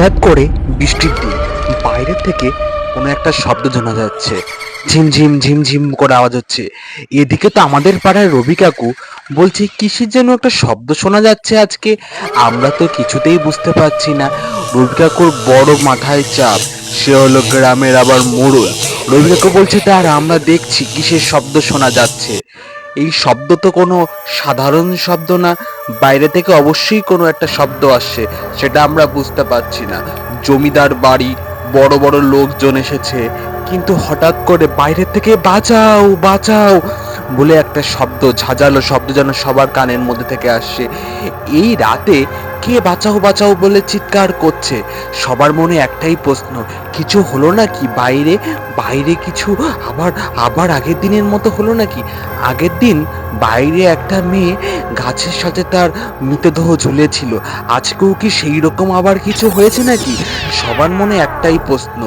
হঠাৎ করে বৃষ্টির দিন বাইরের থেকে কোনো একটা শব্দ শোনা যাচ্ছে। ঝিমঝিম ঝিমঝিম করে আওয়াজ হচ্ছে। এদিকে তো আমাদের পাড়ায় রবি কাকু বলছে, কিসের যেন একটা শব্দ শোনা যাচ্ছে আজকে? আমরা তো কিছুতেই বুঝতে পারছি না। রবি কাকুর বড় মাথায় চাপ, সে হলো গ্রামের আবার মোড়ল রবি কাকু বলছে তার আমরা দেখছি কিসের শব্দ শোনা যাচ্ছে। এই শব্দ তো কোনো সাধারণ শব্দ না, বাইরে থেকে অবশ্যই কোনো একটা শব্দ আসছে, সেটা আমরা বুঝতে পারছি না। জমিদার বাড়ি, বড় বড় লোকজন এসেছে, কিন্তু হঠাৎ করে বাইরে থেকে বাঁচাও বাঁচাও বলে একটা শব্দ, ঝাঁঝালো শব্দ যেন সবার কানের মধ্যে থেকে আসছে। এই রাতে কে বাঁচাও বাঁচাও বলে চিৎকার করছে। সবার মনে একটাই প্রশ্ন, কিছু হলো নাকি বাইরে? বাইরে কিছু আবার আবার আগের দিনের মতো হলো নাকি? আগের দিন বাইরে একটা মেয়ে গাছের সাথে তার মৃতদেহ ঝুলেছিল। আজকেও কি সেই রকম আবার কিছু হয়েছে নাকি? সবার মনে একটাই প্রশ্ন,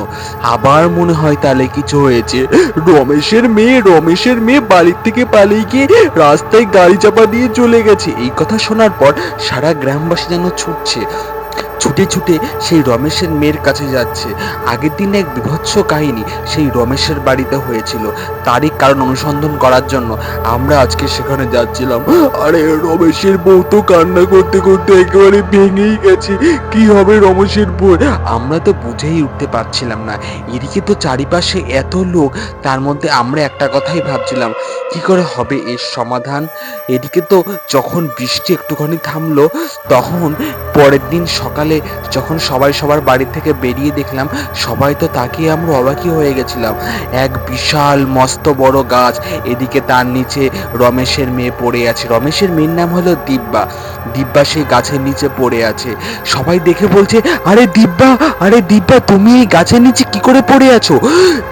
আবার মনে হয় তাহলে কিছু হয়েছে। রমেশের মেয়ে রমেশের মেয়ে বাড়ির থেকে পালিয়ে গিয়ে রাস্তায় গাড়ি চাপা দিয়ে চলে গেছে। এই কথা শোনার পর সারা গ্রামবাসী যেন ছুটছে। ছুটে ছুটে সেই রমেশের মেয়ের কাছে যাচ্ছে। আগের দিন এক বিভৎস কাহিনী সেই রমেশের বাড়িতে হয়েছিল। তারই কারণ অনুসন্ধান করার জন্য আমরা আজকে সেখানে যাচ্ছিলাম। আরে, রমেশের বউ তো কান্না করতে করতে একেবারে ভেঙেই গেছে। কি হবে রমেশের বউ? আমরা তো বুঝেই উঠতে পারছিলাম না। এদিকে তো চারিপাশে এত লোক, তার মধ্যে আমরা একটা কথাই ভাবছিলাম, কি করে হবে এর সমাধান? এদিকে তো যখন বৃষ্টি একটুখানি থামলো, তখন পরের দিন সকালে যখন সবাই সবার বাড়ি থেকে বেরিয়ে দেখলাম, সবাই তো তাকিয়ে আমরা অবাকই হয়ে গেছিলাম। এক বিশাল, মস্ত, বড় গাছ। এদিকে তার নিচে রমেশের মেয়ে পড়ে আছে। রমেশের মেয়ের নাম হলো দিব্যা। দিব্যা সেই গাছের নিচে পড়ে আছে। সবাই দেখে বলছে, আরে দিব্যা আরে দিব্যা, তুমি এই গাছের নিচে কি করে পড়ে আছো?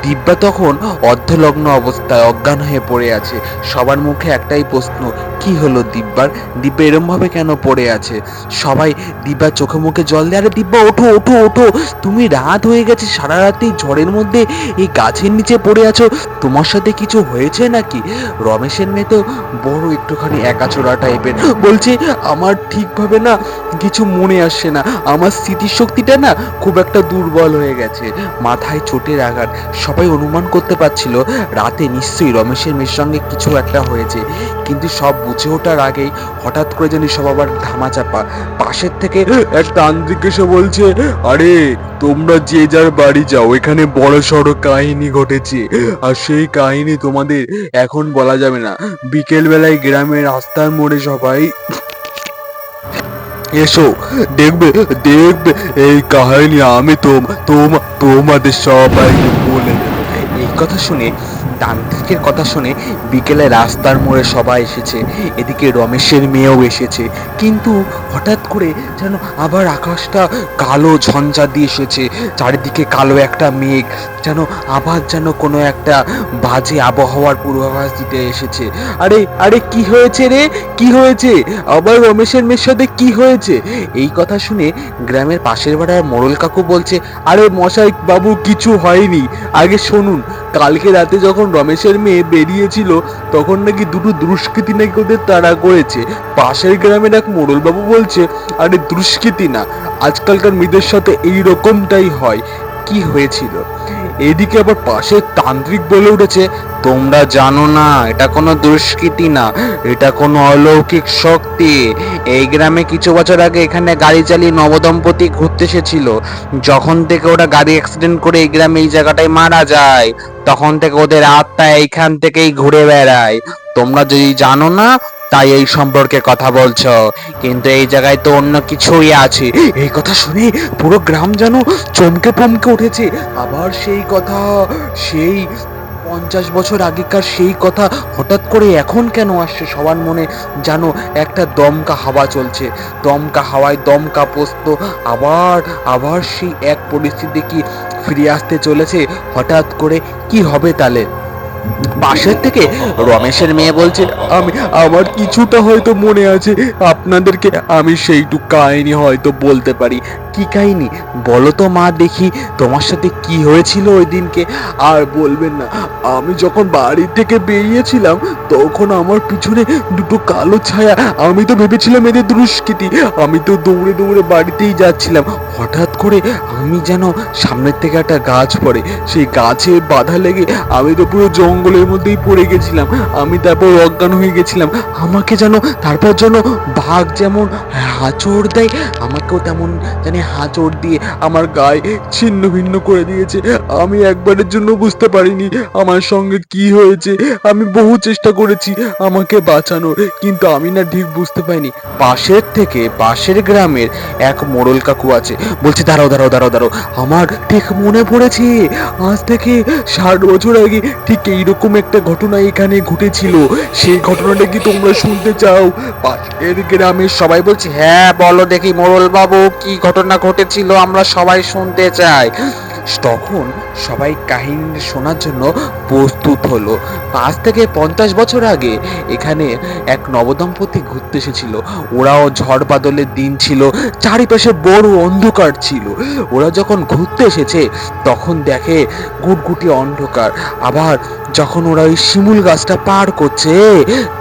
দিব্যা তখন অর্ধলগ্ন অবস্থায় অজ্ঞান হয়ে পড়ে আছে। সবার মুখে একটাই প্রশ্ন, কি হলো দিব্যার? দিব্যা এরমভাবে কেন পড়ে আছে? সবাই দিব্যার চোখে মুখে জল দেয়। আরে দিব্যা, ওঠো ওঠো ওঠো। তুমি রাত হয়ে গেছে, সারা রাত ঝড়ের মধ্যে এই গাছের নিচে পড়ে আছো। তোমার সাথে কিছু হয়েছে নাকি? রমেশের মেয়ে তো বড় একটুখানি একাচোরা টাইপের। বলছে, আমার ঠিকভাবে না কিছু মনে আসছে না। আমার স্মৃতিশক্তিটা না খুব একটা দুর্বল হয়ে গেছে। মাথায় চোটের আঘাত। সবাই অনুমান করতে পারছিল, রাতে নিশ্চয়ই রমেশের মেয়ের সঙ্গে কিছু একটা হয়েছে। কিন্তু সব বুঝে ওঠার আগেই হঠাৎ করে জানি সব আবার ধামাচাপা। পাশের থেকে এক তান্ত্রিক এসে বলছে, আরে, তোমরা যে যার বাড়ি যাও, এখানে বড় সড়ো কাহিনী ঘটেছে। আর সেই কাহিনী তোমাদের এখন বলা যাবে না। বিকেল বেলায় গ্রামের রাস্তার মোড়ে সবাই এসো। দেখবে দেখবে এই কাহিনী আমি তোম তোম, তোমাদের সবাইকে বলে দেবো। এই কথা শুনে তান্ত্রিকের কথা শুনে বিকেলে রাস্তার মোড়ে সবাই এসেছে। এদিকে রমেশের মেয়েও এসেছে। কিন্তু হঠাৎ করে যেন আবার আকাশটা কালো ঝঞ্ঝা দিয়ে এসেছে। চারিদিকে কালো একটা মেঘ যেন আবার যেন কোনো একটা বাজে আবহাওয়ার পূর্বাভাস দিতে এসেছে। আরে আরে কি হয়েছে রে? কি হয়েছে? আবার রমেশের মেয়ের সাথে কি হয়েছে? এই কথা শুনে গ্রামের পাশের পাড়ার মোড়ল কাকু বলছে, আরে মশাই বাবু, কিছু হয়নি। আগে শুনুন, কালকে রাতে যখন রমেশের মেয়ে বেরিয়েছিল, তখন নাকি দুটো দুষ্কৃতি নাকি ওদের তাড়া করেছে। পাশের গ্রামের এক মোড়লবাবু বলছে, আরে দুষ্কৃতি না, আজকালকার মেয়েদের সাথে এই রকমটাই হয়। কি হয়েছিল? এদিকে আবার পাশে তান্ত্রিক বলে উঠেছে, তোমরা জানো না, এটা কোনো দুষ্কৃতি না, এটা কোনো অলৌকিক শক্তি। এই গ্রামে কিছু বছর আগে এখানে গাড়ি চালিয়ে নবদম্পতি ঘুরতে এসেছিল। যখন থেকে ওরা গাড়ি অ্যাক্সিডেন্ট করে এই গ্রামে এই জায়গাটায় মারা যায়, তখন থেকে ওদের আত্মা এইখান থেকেই ঘুরে বেড়ায়। তোমরা যদি জানো না তাই এই সম্পর্কে কথা বলছো। কিন্তু এই জায়গায় তো অন্য কিছুই আছে। এই কথা শুনে পুরো গ্রাম যেন চমকে পমকে উঠেছে। আবার সেই কথা, সেই পঞ্চাশ বছর আগেকার সেই কথা হঠাৎ করে এখন কেন আসছে? সবার মনে যেন একটা দমকা হাওয়া চলছে। দমকা হাওয়ায় দমকা পোস্ত। আবার আবার সেই এক পরিস্থিতি কি ফিরে আসতে চলেছে? হঠাৎ করে কি হবে তাহলে? পাশের থেকে রমেশের মেয়ে বলছে, আমি, আমার কিছুটা হয়তো মনে আছে। আপনাদেরকে আমি সেইটুক কাহিনী হয়তো বলতে পারি। কি কাহিনী? বলো তো মা দেখি, তোমার সাথে কি হয়েছিল ওই দিনকে? আর বলবেন না, আমি যখন বাড়ি থেকে বেরিয়েছিলাম, তখন আমার পিছনে দুটো কালো ছায়া। আমি তো ভেবেছিলাম এদের দুষ্কৃতি। আমি তো দৌড়ে দৌড়ে বাড়িতেই যাচ্ছিলাম। হঠাৎ করে আমি যেন সামনের থেকে একটা গাছ পড়ে। সেই গাছে বাধা লেগে আমি তো পুরো জঙ্গলের মধ্যেই পড়ে গেছিলাম। আমি তারপর অজ্ঞান হয়ে গেছিলাম। আমাকে যেন, তারপর যেন বাঘ যেমন হাঁচড় দেয়, আমাকেও তেমন জানি হাঁচড় দিয়ে আমার গায়ে ছিন্ন ভিন্ন করে দিয়েছে। আমি একবারের জন্য বুঝতে পারিনি আমার সঙ্গে কি হয়েছে। আমি বহু চেষ্টা করেছি আমাকে বাঁচানোর, কিন্তু আমি না ঠিক বুঝতে পারিনি। পাশের থেকে পাশের গ্রামের এক মোড়ল কাকু আছে। বলছে, দাঁড়াও দাঁড়াও দাঁড়াও দাঁড়াও। আমার ঠিক মনে পড়েছে। আজ থেকে ষাট বছর আগে ঠিক এইরকম একটা ঘটনা এখানে ঘটেছিল। সেই ঘটনাটা কি তোমরা শুনতে চাও? পাশের গ্রামের সবাই বলছে হ্যাঁ বলো দেখি মোড়ল বাবু কি ঘটনা ঘটেছিল আমরা সবাই শুনতে চাই। তখন সবাই কাহিনী শোনার জন্য প্রস্তুত হলো। পাঁচ থেকে পঞ্চাশ বছর আগে এখানে এক নবদম্পতি ঘুরতে এসেছিল। ওরাও ঝড় বাদলের দিন ছিল, চারিপাশে বড় অন্ধকার ছিল। ওরা যখন ঘুরতে এসেছে, তখন দেখে গুটগুটি অন্ধকার। আবার যখন ওরা ওই শিমুল গাছটা পার করছে,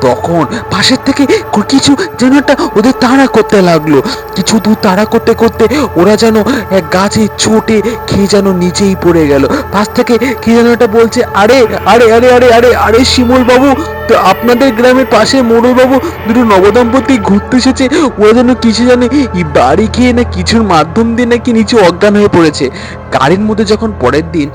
তখন পাশের থেকে কিছু যেন একটা ওদের তাড়া করতে লাগল। কিছু দূর তাড়া করতে করতে ওরা যেন এক গাছে চোটে খেয়ে যেন নিচেই পড়ে গেল। পাশ থেকে কি যেন একটা বলছে, আরে আরে আরে আরে আরে আরে শিমুল বাবু তো আপনাদের গ্রামের পাশে বাবু দুটো নবদম্পতি ঘুরতে এসেছে। ওরা যেন কিছু জানে বাড়ি খেয়ে না কিছুর মাধ্যম দিয়ে নাকি নিচে অজ্ঞান হয়ে পড়েছে। গাড়ির মধ্যে যখন পরের দিন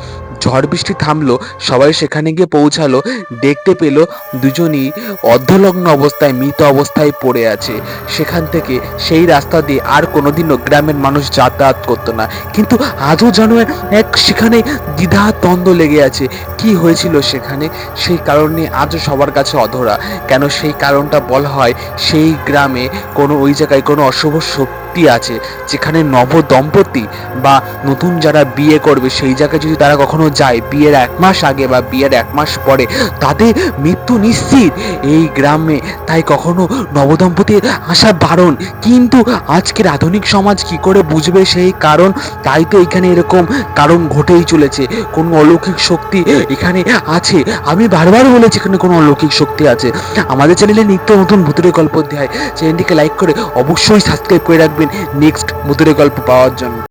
ঝড় বৃষ্টি থামলো, সবাই সেখানে গিয়ে পৌঁছালো। দেখতে পেল দুজনই অর্ধলগ্ন অবস্থায়, মৃত অবস্থায় পড়ে আছে। সেখান থেকে সেই রাস্তা দিয়ে আর কোনোদিনও গ্রামের মানুষ যাতায়াত করতো না। কিন্তু আজও যেন এক সেখানে দ্বিধা দ্বন্দ্ব লেগে আছে। কি হয়েছিল সেখানে? সেই কারণে আজও সবার কাছে অধরা। কেন সেই কারণটা বলা হয়, সেই গ্রামে কোনো, ওই জায়গায় কোনো অশুভ শক্তি আছে, যেখানে নব দম্পতি বা নতুন যারা বিয়ে করবে, সেই জায়গায় যদি তারা কখনো যায়, বিয়ের এক মাস আগে বা বিয়ের এক মাস পরে, তাদের মৃত্যু নিশ্চিত। এই গ্রামে তাই কখনো নবদম্পতির আসা বারণ। কিন্তু আজকের আধুনিক সমাজ কি করে বুঝবে সেই কারণ? তাই তো এখানে এরকম কারণ ঘটেই চলেছে। কোনো অলৌকিক শক্তি এখানে আছে। আমি বারবার বলেছি এখানে কোনো অলৌকিক শক্তি আছে। আমাদের চ্যানেলে নিত্য নতুন ভূতের গল্প অধ্যায়, চ্যানেলটিকে লাইক করে অবশ্যই সাবস্ক্রাইব করে রাখবেন। নেক্সট ভূতের গল্প পাওয়ার জন্য।